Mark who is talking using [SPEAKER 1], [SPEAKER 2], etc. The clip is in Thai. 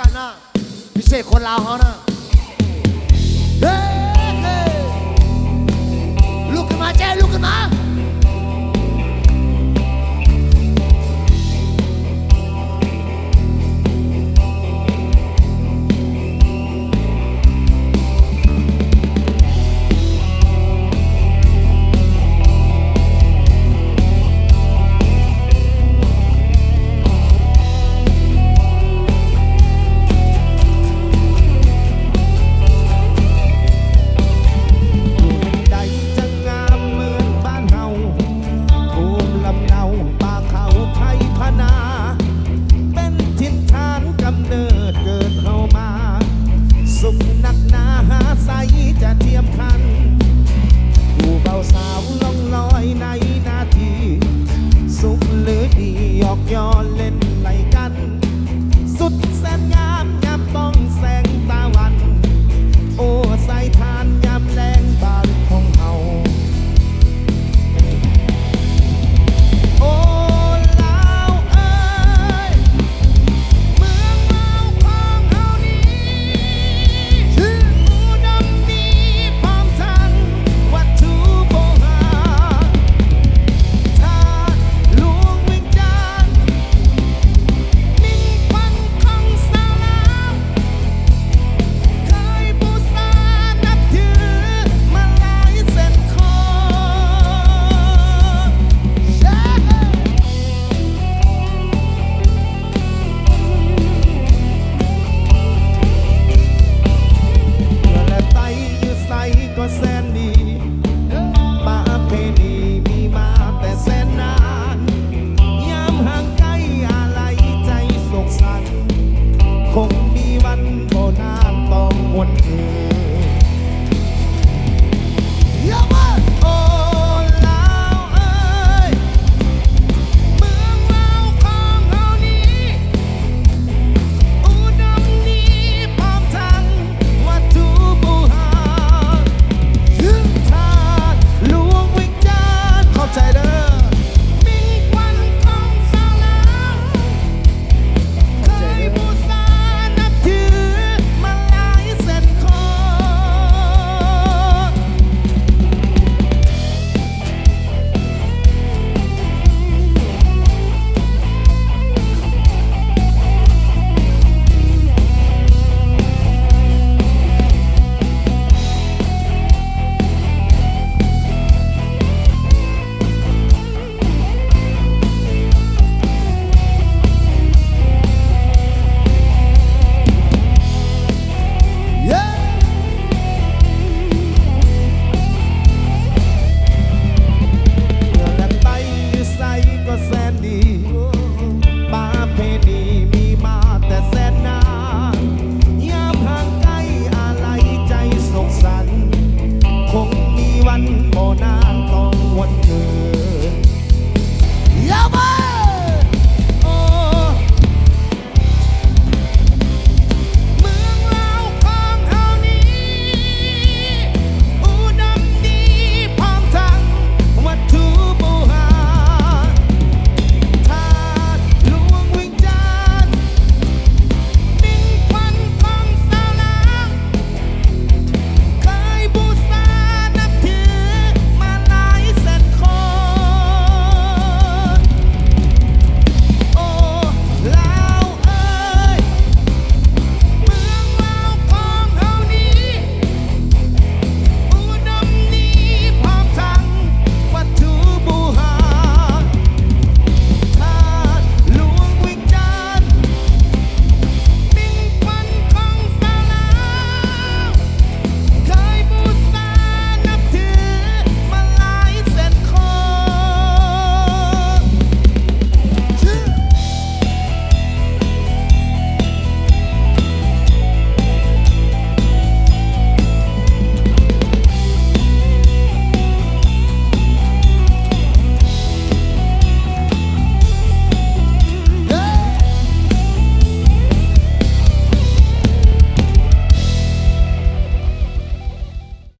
[SPEAKER 1] กันนะพิเศษคนลาวเขานะเฮ้ยลุกขึ้นมาเจ้ลุกขึ้นมา
[SPEAKER 2] your วนเธอ